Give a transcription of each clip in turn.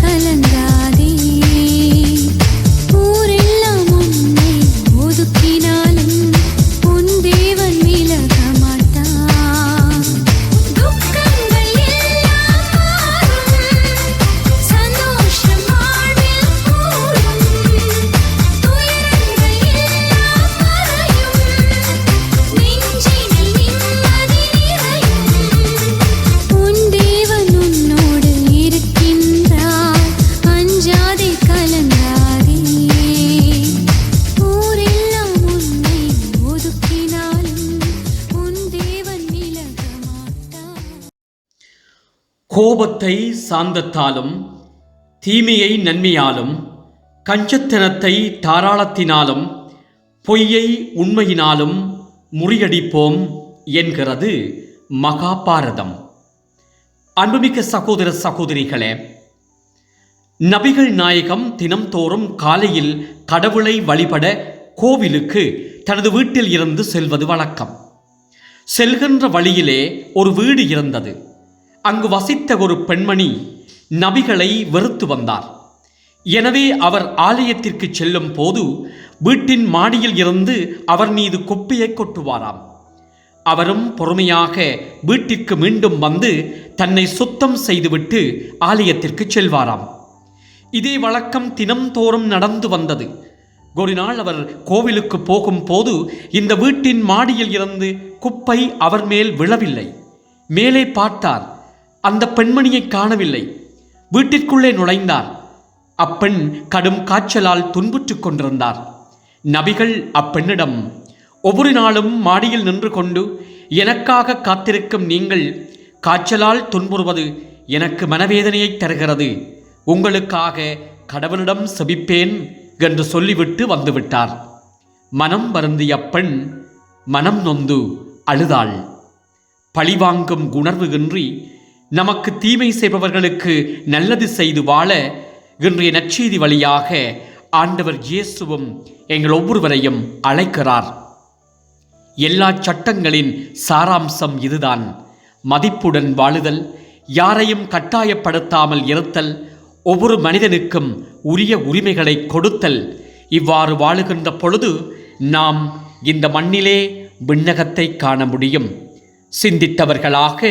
కలంగా கோபத்தை சாந்தத்தாலும் தீமையை நன்மையாலும் கஞ்சத்தனத்தை தாராளத்தினாலும் பொய்யை உண்மையினாலும் முறியடிப்போம் என்கிறது மகாபாரதம். அன்புமிக்க சகோதர சகோதரிகளே நபிகள் நாயகம் தினம்தோறும் காலையில் கடவுளை வழிபட கோவிலுக்கு தனது வீட்டில் இருந்து செல்வது வழக்கம். செல்கின்ற வழியிலே ஒரு வீடு இருந்தது. அங்கு வசித்த ஒரு பெண்மணி நபிகளை வெறுத்து வந்தார். எனவே அவர் ஆலயத்திற்கு செல்லும் போது வீட்டின் மாடியில் இருந்து அவர் மீது குப்பையை கொட்டுவாராம். அவரும் பொறுமையாக வீட்டிற்கு மீண்டும் வந்து தன்னை சுத்தம் செய்துவிட்டு ஆலயத்திற்கு செல்வாராம். இதே வழக்கம் தினம்தோறும் நடந்து வந்தது. ஒரு நாள் அவர் கோவிலுக்கு போகும்போது இந்த வீட்டின் மாடியில் இருந்து குப்பை அவர் மேல் விழவில்லை. மேலே பார்த்தார் அந்த பெண்மணியை காணவில்லை. வீட்டிற்குள்ளே நுழைந்தார். அப்பெண் கடும் காய்ச்சலால் துன்புற்றுக் கொண்டிருந்தார். நபிகள் அப்பெண்ணிடம் ஒவ்வொரு நாளும் மாடியில் நின்று கொண்டு எனக்காக காத்திருக்கும் நீங்கள் காய்ச்சலால் துன்புறுவது எனக்கு மனவேதனையை தருகிறது. உங்களுக்காக கடவுளிடம் செபிப்பேன் என்று சொல்லிவிட்டு வந்துவிட்டார். மனம் வருந்திய பெண் மனம் நொந்து அழுதாள். பழிவாங்கும் உணர்வு இன்றி நமக்கு தீமை செய்பவர்களுக்கு நல்லது செய்து வாழ இன்றைய நற்செய்தி வழியாக ஆண்டவர் இயேசுவும் எங்கள் ஒவ்வொருவரையும் அழைக்கிறார். எல்லா சட்டங்களின் சாராம்சம் இதுதான். மதிப்புடன் வாழுதல் யாரையும் கட்டாயப்படுத்தாமல் இருத்தல் ஒவ்வொரு மனிதனுக்கும் உரிய உரிமைகளை கொடுத்தல். இவ்வாறு வாழுகின்ற பொழுது நாம் இந்த மண்ணிலே விண்ணகத்தை காண முடியும். சிந்தித்தவர்களாக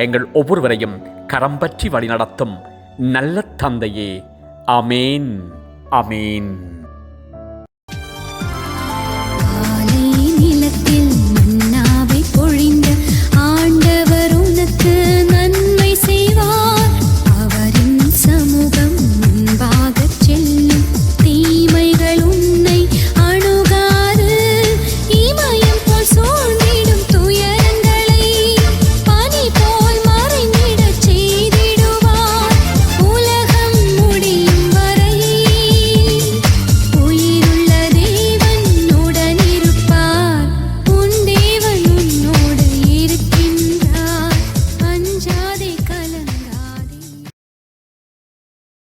எங்கள் ஒவ்வொருவரையும் கரம் பற்றி வழிநடத்தும் நல்ல தந்தையே. அமேன் அமேன் நிலத்தில்